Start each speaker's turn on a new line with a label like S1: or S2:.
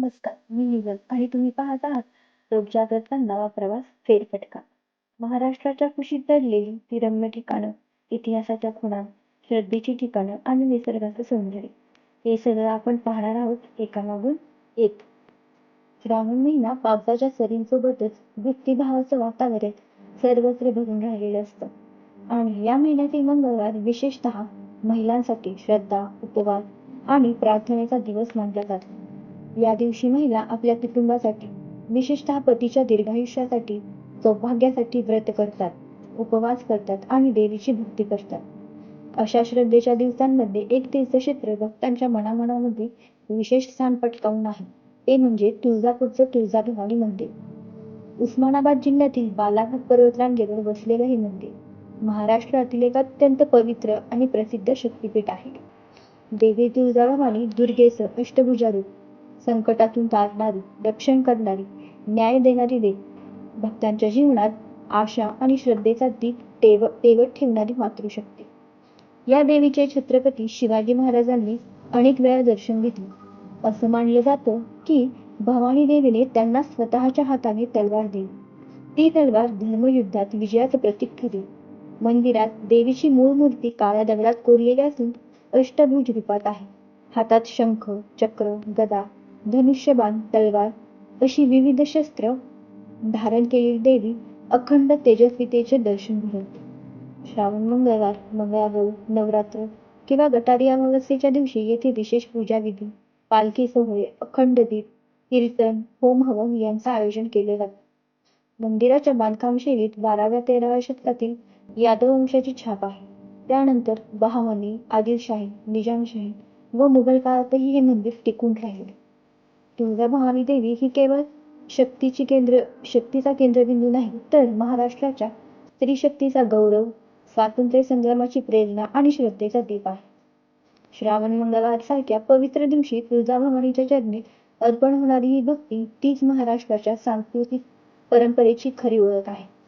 S1: नमस्कार मी युगल आणि तुम्ही पाहत आहात लोकजागृतचा नवा प्रवास फेरफटका महाराष्ट्राच्या कुशीत दडलेली ती रम्य ठिकाणं इतिहासाच्या खुणा श्रद्धेची ठिकाणं आणि निसर्गाचं सौंदर्य. हे सगळं आपण पाहणार आहोत एकामागून एक. श्रावण महिना पावसाच्या सरींसोबतच भक्तिभावाचं वातावरण सर्वत्र भरून राहिलेलं असतं. आणि या महिन्यातील मंगळवार विशेषतः महिलांसाठी श्रद्धा उपवास आणि प्रार्थनेचा दिवस मानला जातो. या दिवशी महिला आपल्या कुटुंबासाठी विशेषतः पतीच्या दीर्घायुष्यासाठी सौभाग्यासाठी व्रत करतात उपवास करतात आणि देवीची भक्ती करतात. अशा श्रद्धेच्या दिवसांमध्ये एक तीर्थक्षेत्र भक्तांच्या मनामनामध्ये विशेष स्थान पटकावून आहे. ते म्हणजे तुळजापूरचं तुळजाभवानी मंदिर. उस्मानाबाद जिल्ह्यातील बालाघाट पर्वतरांगेवर वसलेलं हे मंदिर महाराष्ट्रातील एक अत्यंत पवित्र आणि प्रसिद्ध शक्तिपीठ आहे. देवी तुळजाभवानी दुर्गेचं अष्टभुजा रूप संकटातून तारणारी रक्षण करणारी न्याय देणारी देव. भक्तांच्या जीवनात आशा आणि श्रद्धेचा दीप तेव तेवत ठेवणारी मातृशक्ती. या देवीचे छत्रपती शिवाजी महाराजांनी अनेक वेळा दर्शन घेतले. असं मानलं जातं की भवानी देवीने त्यांना स्वतःच्या हाताने तलवार दिली. ती तलवार धर्मयुद्धात विजयाचं प्रतीक ठरली. मंदिरात देवीची मूळ मूर्ती काळ्या दगडात कोरलेली असून अष्टभुज रूपात आहे. हातात शंख चक्र गदा धनुष्यबाण तलवार अशी विविध शस्त्र धारण केलेली देवी अखंड तेजस्वितेचे दर्शन घडवते श्रावण मंगळवार मंगळागौर नवरात्र किंवा गटारी अमावस्येच्या दिवशी येथे विशेष पूजाविधी पालखी सोहळे अखंड दीप कीर्तन होम हवन यांचं आयोजन केले जाते. मंदिराच्या बांधकाम शैलीत बाराव्या तेराव्या शतकातील यादव वंशाची छाप आहे. त्यानंतर बहामनी आदिलशाही निजामशाही व मुघल काळातही हे मंदिर टिकून राहिले. तुळजाभवानी देवी ही केवळ शक्तीची केंद्र शक्तीचा केंद्रबिंदू नाही तर महाराष्ट्राच्या स्त्री शक्तीचा गौरव स्वातंत्र्य संग्रामाची प्रेरणा आणि श्रद्धेचा दीप आहे. श्रावण मंगळवार सारख्या पवित्र दिवशी तुळजाभवानीच्या चरणी अर्पण होणारी ही भक्ती तीच महाराष्ट्राच्या सांस्कृतिक परंपरेची खरी ओळख आहे.